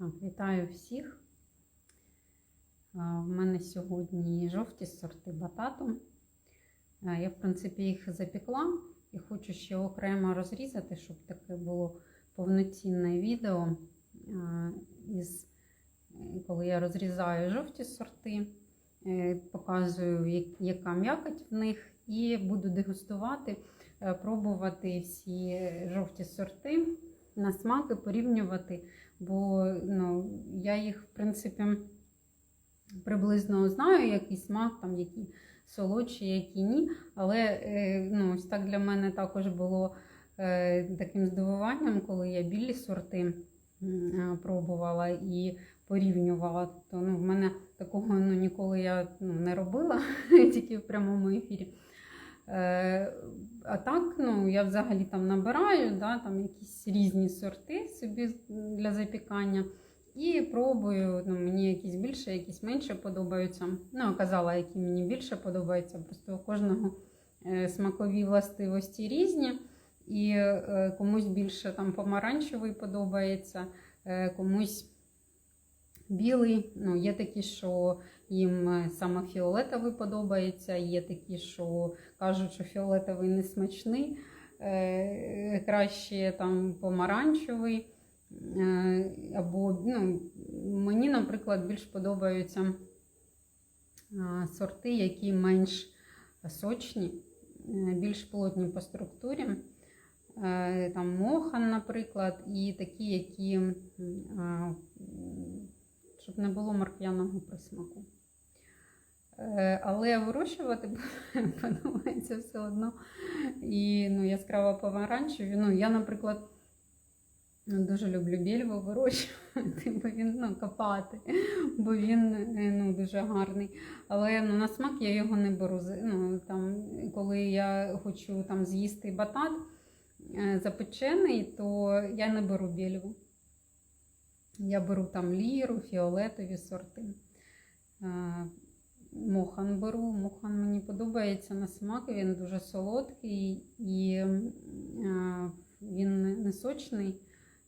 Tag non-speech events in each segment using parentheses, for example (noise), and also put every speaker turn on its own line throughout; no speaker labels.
Так, вітаю всіх. В мене сьогодні жовті сорти батату. Я, в принципі, їх запекла і хочу ще окремо розрізати, щоб таке було повноцінне відео, із, е, коли я розрізаю жовті сорти, е, показую, яка м'якоть в них, і буду дегустувати, е, пробувати всі жовті сорти на смак і порівнювати бо ну, я їх, в принципі, приблизно знаю, який смак, там, які солодші, які ні. Але е, ну, ось так для мене також було е, таким здивуванням, коли я білі сорти е, пробувала і порівнювала. То ну, в мене такого ну, ніколи я ну, не робила, (laughs) тільки в прямому ефірі. Е, А так, ну, я взагалі там набираю да, там якісь різні сорти собі для запікання. І пробую, ну, мені якісь більше, якісь менше подобаються. Ну, казала, які мені більше подобаються. Просто у кожного е, смакові властивості різні. І е, комусь більше там помаранчевий подобається, комусь білий. Ну, є такі, що їм е, саме фіолетовий подобається, є такі, що кажуть, що фіолетовий не смачний, е, краще там помаранчевий. Е, Або ну, мені, наприклад, більш подобаються сорти, які менш сочні, більш плотні по структурі. Там мохан, наприклад, і такі, які, щоб не було морквяного присмаку. Е, Але вирощувати (laughs) подобається все одно. І ну, яскраво помаранчеві. Ну, я, наприклад, дуже люблю більву вирощувати, бо він ну, копати, бо він е, ну, дуже гарний. Але ну, на смак я його не беру. Ну, там, коли я хочу там, з'їсти батат е, запечений, то я не беру більву. Я беру там ліру, фіолетові сорти. Мохан беру. Мохан мені подобається на смак, він дуже солодкий і він не сочний,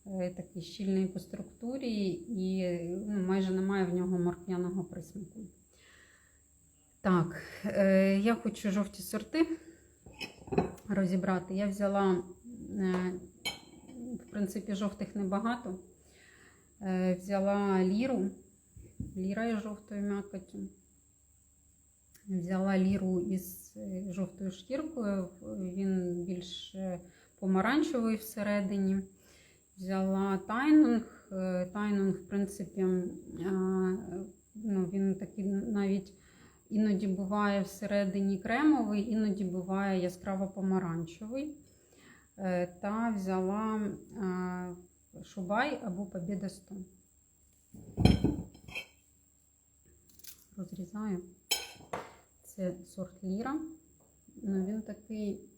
е, такий щільний по структурі, і ну, майже немає в нього морквяного присмаку. Так, е, я хочу жовті сорти розібрати. Я взяла, е, в принципі, жовтих небагато. Взяла ліру, ліра із жовтою м'якоттю. Взяла ліру із е, жовтою шкіркою, він більш е, помаранчевий всередині. Взяла тайнунг. Е, Тайнунг, в принципі, ну, він такий навіть іноді буває всередині кремовий, іноді буває яскраво помаранчевий. Та взяла шубай або Побєда 100. Розрізаю. Це сорт ліра. Ну, він такий,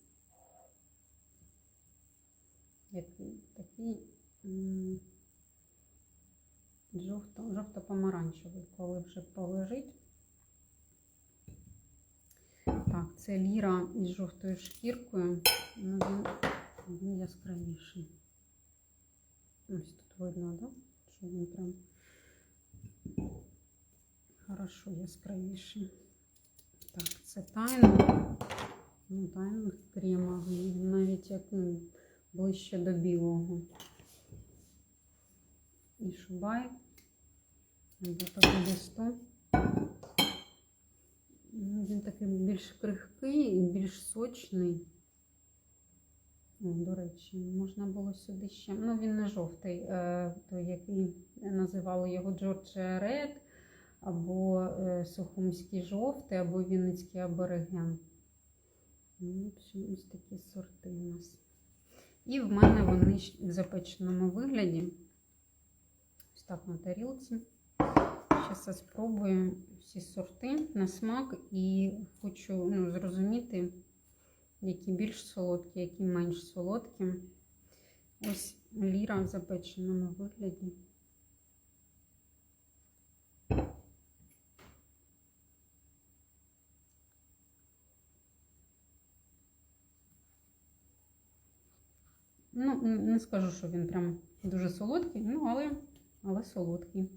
який, такий жовто-помаранчевий, коли вже полежить. Так, це ліра із жовтою шкіркою. Ну, він, він яскравіший. Ось тут видно, да? Що він прям хорошо яскравіший. Так, це тайна. Ну, тайна кремовий, навіть як ну, ближче до білого. І шубай. Або буде 100. Ну, Він такий більш крихкий і більш сочний. О, до речі, можна було сюди ще. Ну, він не жовтий, е, той, який називали його Джорджія Ред або е, Сухумський жовтий, або Вінницький абориген. Ну, ось такі сорти у нас. І в мене вони в запеченому вигляді. Ось так на тарілці. Зараз спробую всі сорти на смак і хочу ну, зрозуміти, які більш солодкі, які менш солодкі. Ось ліра в запеченому вигляді. Ну, не скажу, що він прям дуже солодкий, ну, але але солодкий.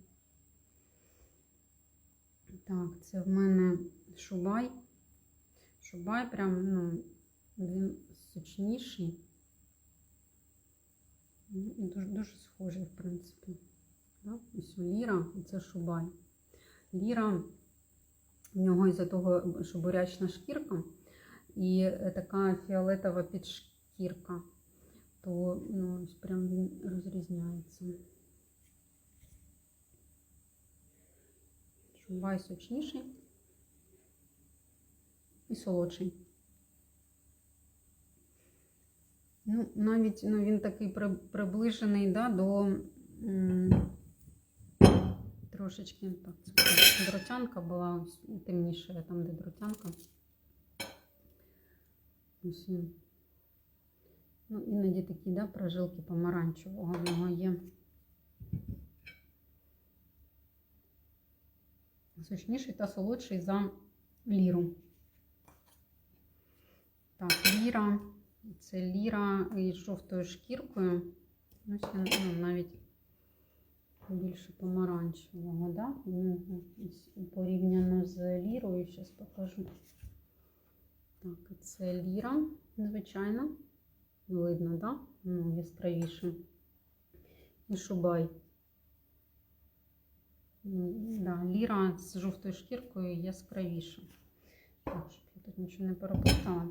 Так, це в мене шубай. Шубай прям, ну, він сочніший. І дуже, дуже схожий, в принципі. Да? Ось ліра, і це шубай. Ліра, в нього із-за того, що бурячна шкірка і е, така фіолетова підшкірка, то ну, прям він розрізняється. Шубай сочніший і солодший. Ну, навіть ну, він такий при- приближений да, до м, трошечки так, дротянка була темніша, там, де дротянка. Ось він. Ну, іноді такі, да, прожилки помаранчевого в нього є. Сочніший та солодший за ліру. Так, ліра. Це ліра із жовтою шкіркою. Ось він ну, навіть більше помаранчевого, да? Ну, порівняно з лірою, зараз покажу. Так, це ліра, звичайно. Видно, да? Ну, яскравіше. І шубай. Да, ліра з жовтою шкіркою яскравіше. Так, щоб я тут нічого не переплутала.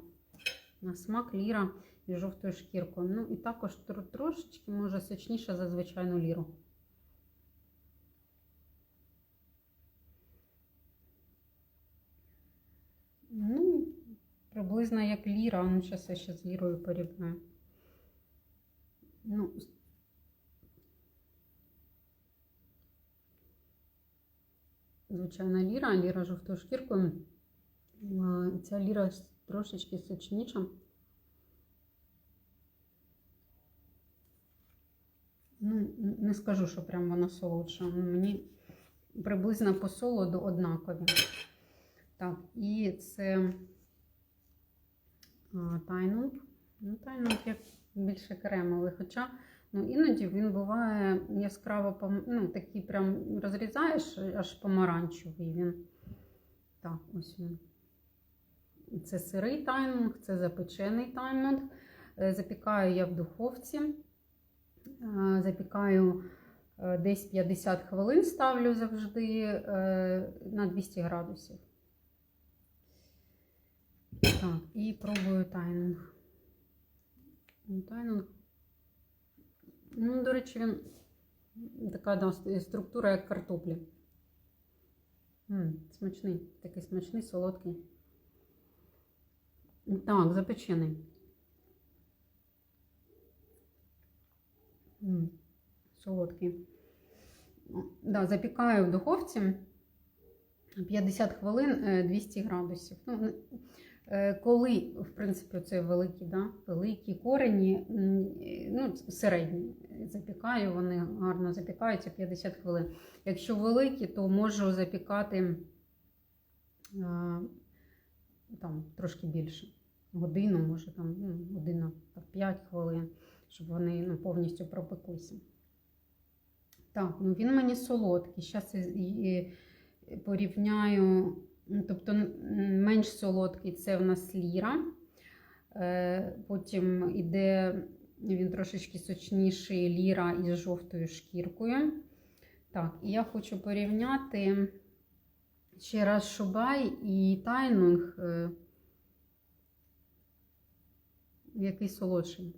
На смак ліра і жовтою шкіркою. Ну і також трошечки може сочніше за звичайну ліру. Ну, приблизно як ліра, ну зараз я ще з лірою порівняю. Ну, звичайна ліра, ліра жовтою шкіркою. Ця ліра трошечки сочніша. Ну, не скажу, що прям вона солодша. Мені приблизно по солоду однакові. Так, і це тайнунг. Ну, тайнунг як більше кремовий. Хоча ну, іноді він буває яскраво ну, такий прям розрізаєш, аж помаранчевий він. Так, ось він. Це сирий таймінг, це запечений таймінг. Е, Запікаю я в духовці. Е, Запікаю е, десь 50 хвилин, ставлю завжди на 200 градусів. Так, і пробую таймінг. Ну, Таймінг. Ну, до речі, він така да, структура, як картоплі. М, смачний, такий смачний, солодкий. Так, запечений. М, Солодкий. Ну, Да, запікаю в духовці 50 хвилин е, 200 градусів. Ну, е, коли, в принципі, це великі, да, великі корені, е, ну, середні, запікаю, вони гарно запікаються 50 хвилин. Якщо великі, то можу запікати е, там трошки більше. Годину, може там ну, година так, 5 хвилин, щоб вони ну, повністю пропеклися. Так, ну він мені солодкий. Зараз порівняю, тобто менш солодкий це в нас ліра. Е, Потім іде він трошечки сочніший ліра із жовтою шкіркою. Так, і я хочу порівняти ще раз Шубай і Тайнунг. е, Який солодший.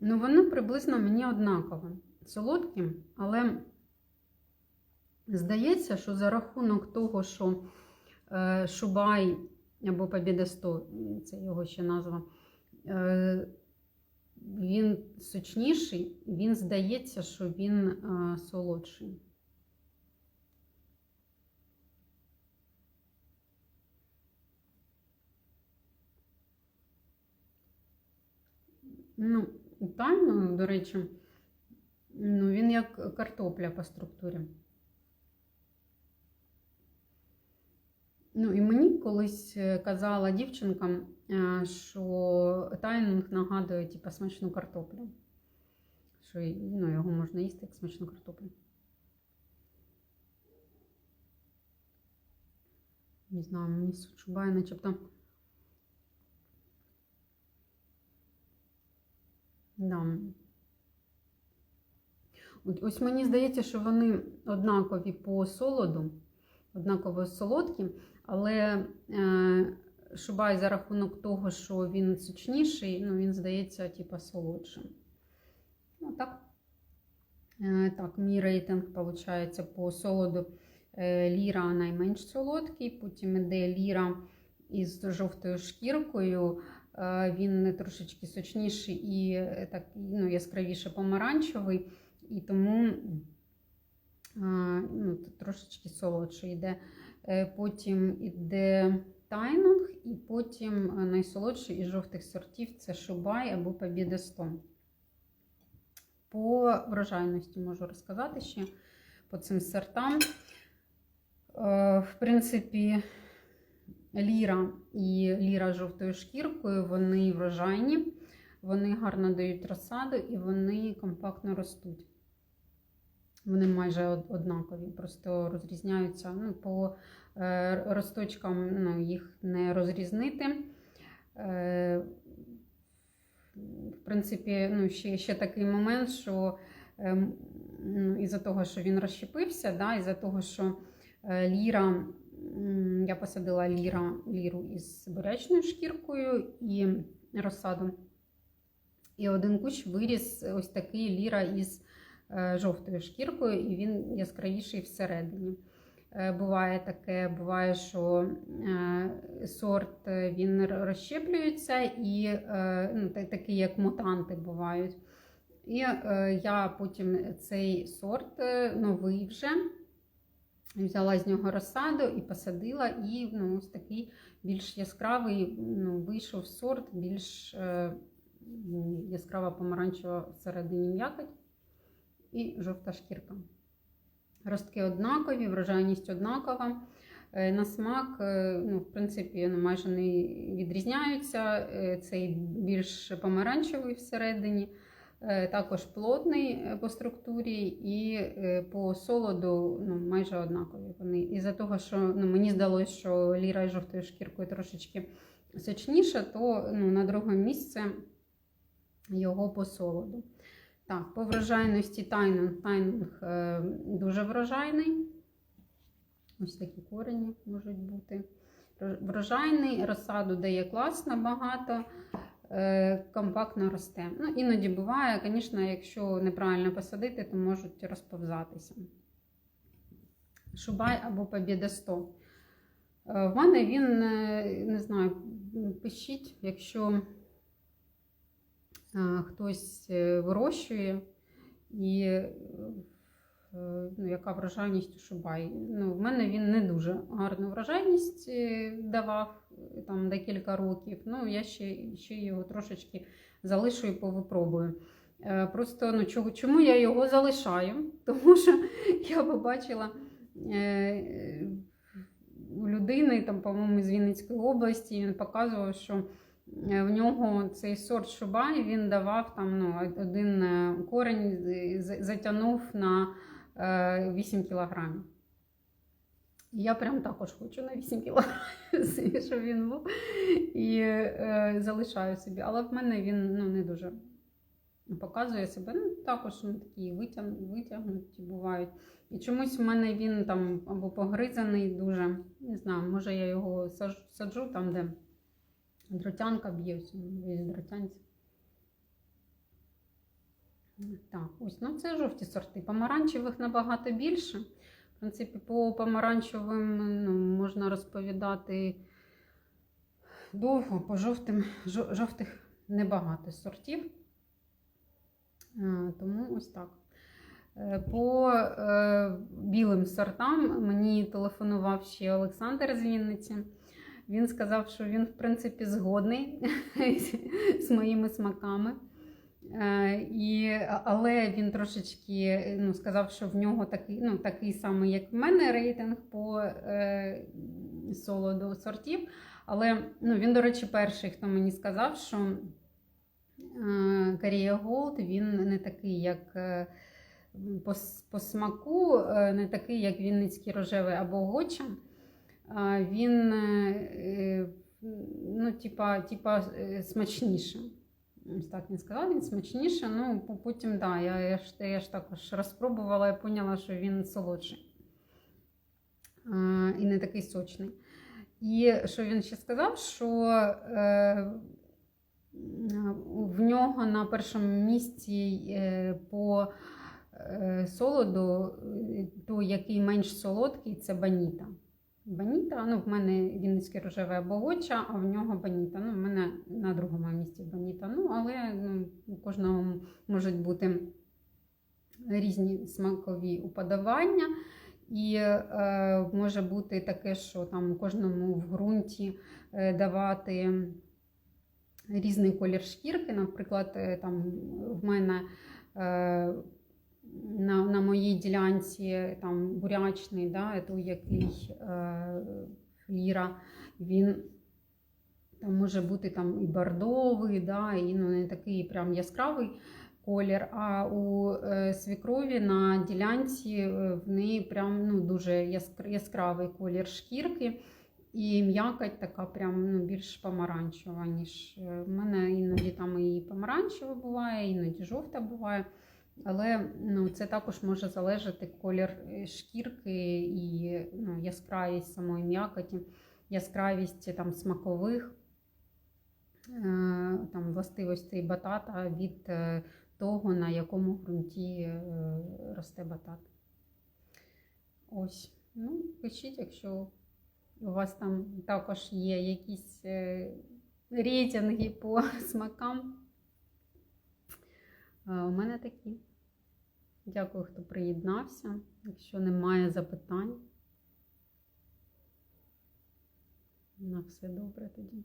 Ну, воно приблизно мені однаково. Солодкі, але здається, що за рахунок того, що е, Шубай або Побіда 100, це його ще назва, е, він сочніший, він здається, що він е, солодший. Ну, тайно, до речі, ну, він як картопля по структурі. Ну, і мені колись е, казала дівчинка, е, що тайнинг нагадує типу, смачну картоплю. Що ну, його можна їсти як смачну картоплю. Не знаю, мені шубає начебто. Да. Ось мені здається, що вони однакові по солоду, однаково солодкі, але е, шубай за рахунок того, що він сочніший, ну, він здається, типа, солодшим. Ну, так. Е, так, мій рейтинг виходить по солоду е, ліра найменш солодкий, потім іде ліра із жовтою шкіркою. Е, Він трошечки сочніший і е, так, ну, яскравіше помаранчевий, і тому ну, трошечки солодше йде. Е, Потім іде тайнунг, і потім найсолодший із жовтих сортів це шубай або Побіда 100. По врожайності можу розказати ще по цим сортам. В принципі, ліра і ліра жовтою шкіркою, вони врожайні, вони гарно дають розсаду і вони компактно ростуть. Вони майже однакові, просто розрізняються. Ну, по е, росточкам ну, їх не розрізнити. Е, в принципі, ну, ще, ще такий момент, що ем, ну, із-за того, що він розщепився, да, із-за того, що е, ліра, я посадила ліра, ліру із бурячною шкіркою і розсаду. І один кущ виріс ось такий ліра із е, жовтою шкіркою, і він яскравіший всередині. Е, Буває таке, буває, що е, сорт він розщеплюється, і ну, такі як мутанти бувають. І я потім цей сорт новий вже взяла з нього розсаду і посадила, і ну, ось такий більш яскравий ну, вийшов сорт, більш е, яскрава помаранчева всередині м'якоть і жовта шкірка. Ростки однакові, врожайність однакова. Е, На смак, е, ну, в принципі, ну, майже не відрізняються. Е, Цей більш помаранчевий всередині, також плотний е, по структурі і е, по солоду ну, майже однакові. Вони. Із-за того, що ну, мені здалося, що ліра із жовтою шкіркою трошечки сочніша, то ну, на друге місце його по солоду. Так, по врожайності тайнинг. Тайнинг е, дуже врожайний. Ось такі корені можуть бути. Врожайний, розсаду дає класно, багато, е, компактно росте. Ну, іноді буває, звісно, якщо неправильно посадити, то можуть розповзатися. Шубай або Побєда 100. Е, В мене він, е, не знаю, пишіть, якщо е, хтось е, вирощує і е, ну, яка врожайність у Шубай. Ну, в мене він не дуже гарну врожайність е, давав е, там декілька років. Ну, я ще, ще його трошечки залишу і повипробую. Е, Просто ну, чого, чому я його залишаю? (laughs) Тому що я побачила е, у людини, там, по-моєму, з Вінницької області, він показував, що е, в нього цей сорт шубай він давав там ну, один корень затягнув на е, 8 кілограмів. Я прям також хочу на 8 кілограмів, (laughs) щоб він був. І е, залишаю собі. Але в мене він ну, не дуже показує себе. Ну, також ну, такі витяг, витягнуті бувають. І чомусь в мене він там або погризаний дуже. Не знаю, може я його саджу там, де дротянка б'є, ось він весь дротянці. Так, ось, ну це жовті сорти. Помаранчевих набагато більше. В принципі, по помаранчевим ну, можна розповідати довго, по жовтим, жовтих небагато сортів. Тому ось так. Е, По е, білим сортам мені телефонував ще Олександр з Вінниці. Він сказав, що він, в принципі, згодний (laughs) з моїми смаками. Е, і, але він трошечки ну, сказав, що в нього такий, ну, такий самий, як в мене, рейтинг по е, солоду сортів. Але ну, він, до речі, перший, хто мені сказав, що е, Корея Голд він не такий, як е, по, по смаку, е, не такий, як Вінницький рожевий або Гоча. А Він е, е, ну, типа, типа е, смачніший. Ось так він сказав, він смачніше. Ну, по- потім, да, я, я, ж, я ж також розпробувала і поняла, що він солодший. А, і не такий сочний. І що він ще сказав, що е, в нього на першому місці е, по е, солоду, е, той, який менш солодкий, це баніта. Баніта, ну в мене Вінницький рожевий або гоча, а в нього баніта. Ну, в мене на другому місці баніта. Ну, але ну, у кожного можуть бути різні смакові уподобання. І е, може бути таке, що там кожному в ґрунті е, давати різний колір шкірки. Наприклад, е, там в мене е, на, на моїй ділянці там бурячний, да, той, який е, фліра, він там може бути там і бордовий, да, і ну, не такий прям яскравий колір. А у е, свікрові на ділянці е, в неї прям ну, дуже яскр- яскравий колір шкірки. І м'якоть така прям ну, більш помаранчева, ніж е, в мене іноді там і помаранчева буває, іноді жовта буває. Але ну, це також може залежати колір е, шкірки і ну, яскравість самої м'якоті, яскравість там, смакових е, там, властивостей батата від е, того, на якому ґрунті е, росте батат. Ось. Ну, пишіть, якщо у вас там також є якісь е, рейтинги по (laughs) смакам. У мене такі. Дякую, хто приєднався. Якщо немає запитань, на все добре тоді.